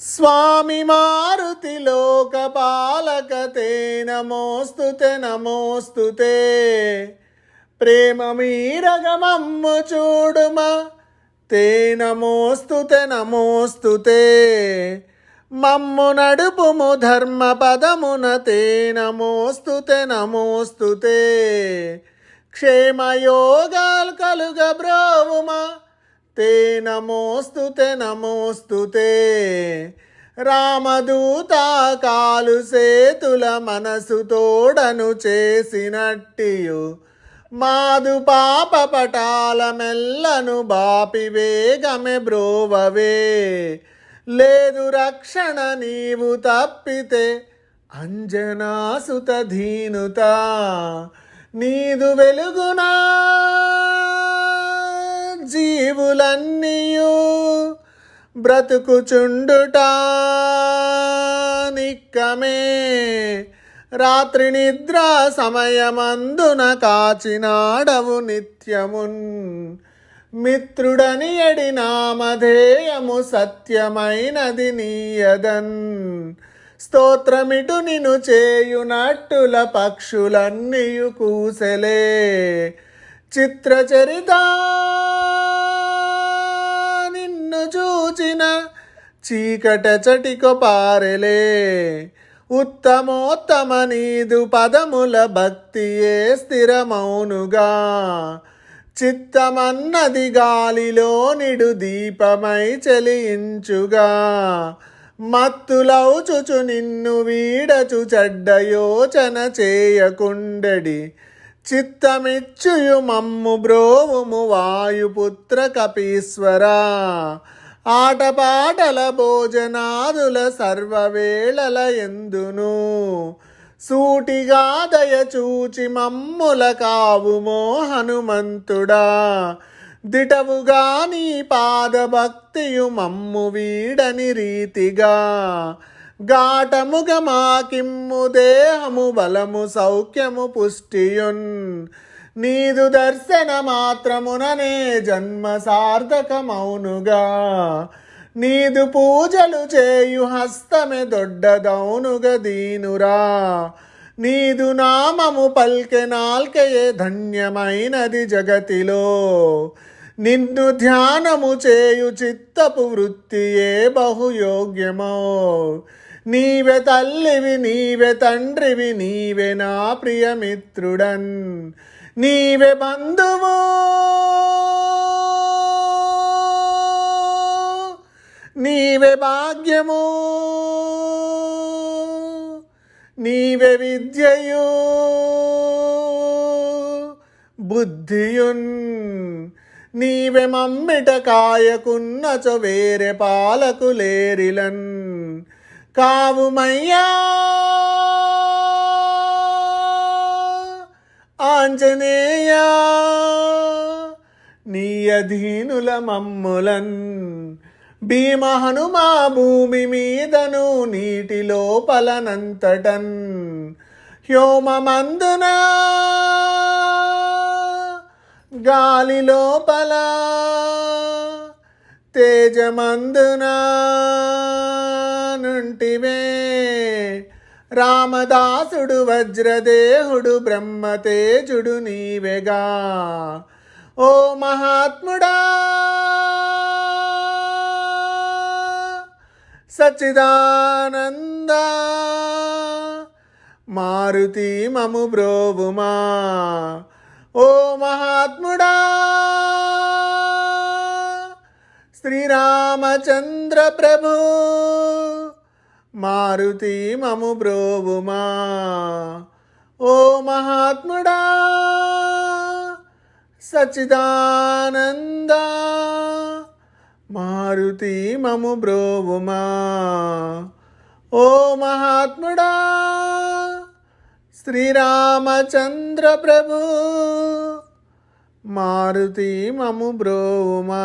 స్వామి మారుతి లోకపాలకతే నమోస్తు నమోస్తు ప్రేమ మీరగమమ్ము చూడుమా తే నమోస్తుతే నమోస్తుతే. మమ్ము నడుపుము ధర్మ పదమున తే నమోస్తుతే నమోస్తుతే. క్షేమయోగాల్ కలుగ బ్రోవుమా? తే నమోస్తుతే నమోస్తుతే. రామదూత కాలు సేతుల మనసు తోడను చేసినట్టియు. మాదు పాప పటాల మెల్లను బాపి వేగమె బ్రోవవే. లేదు రక్షణ నీవు తప్పితే అంజనాసుత ధీనుత నీదు వెలుగునా జీవులన్నీయు బ్రతుకుచుండుట నిక్కమే. రాత్రి నిద్ర సమయమందున కాచినాడవు నిత్యమున్. మిత్రుడని ఎడి నామధేయము సత్యమైనది నీయదన్. స్తోత్రమిటు నిను చేయునట్టుల పక్షులన్నీయు కూసెలే. చిత్రచరిత నిన్ను చూచిన చీకట చటికొ పారెలే. ఉత్తమోత్తమ నీదు పదముల భక్తియే స్థిరమౌనుగా. చిత్తమన్నది గాలిలో నిడు దీపమై చెలించుగా మత్తులౌచుచు నిన్ను వీడచు చెడ్డ యోచన చేయకుండెడి. చిత్తమిచ్చుయు మమ్ము బ్రోవుము వాయుపుత్ర కపీశ్వరా. ఆటపాటల భోజనాదుల సర్వవేళల ఎందును? సూటిగా దయచూచి మమ్ముల కావుమో హనుమంతుడా. దిటవుగా నీ పాదభక్తియు మమ్ము వీడని రీతిగా. ఘాటముగ మాకిమ్ము దేహము బలము సౌఖ్యము పుష్టియున్. నీదు దర్శన మాత్రముననే జన్మ సార్థకమౌనుగా. నీదు పూజలు చేయు హస్తమే దొడ్డదౌనుగా దీనురా. నీదు నామము పల్కె నాల్కయే ధన్యమైనది జగతిలో. నిన్ను ధ్యానము చేయు చిత్తపు వృత్తియే బహుయోగ్యమో. నీవే తల్లివి నీవే తండ్రివి నీవే నా ప్రియమిత్రుడన్. నీవే బంధువు. నీవే భాగ్యము. నీవే విద్యయు. బుద్ధియున్. నీవే మమ్మిట కాయకున్నచో వేరే పాలకు లేరిలన్ కావుమయ్యా. ఆంజనేయ నీ అధీనుల మమ్ములన్. భీమహనుమా భూమి మీదను నీటి లోపలనంతటన్. హ్యోమమందున గాలి లోపల తేజమందున నుంటివే రామదాసుడు వజ్రదేహుడు బ్రహ్మతేజుడు నీవెగా. ఓ మహాత్ముడా! సచిదానంద మారుతి మము బ్రోవుమా! ఓ మహాత్ముడా! శ్రీరామచంద్ర ప్రభూ! మారుతి మము బ్రోవుమా. ఓ మహాత్ముడా సచిదానంద మారుతి మము బ్రోవుమా. ఓ మహాత్ముడా శ్రీరామచంద్ర ప్రభు మారుతి మము బ్రోవుమా.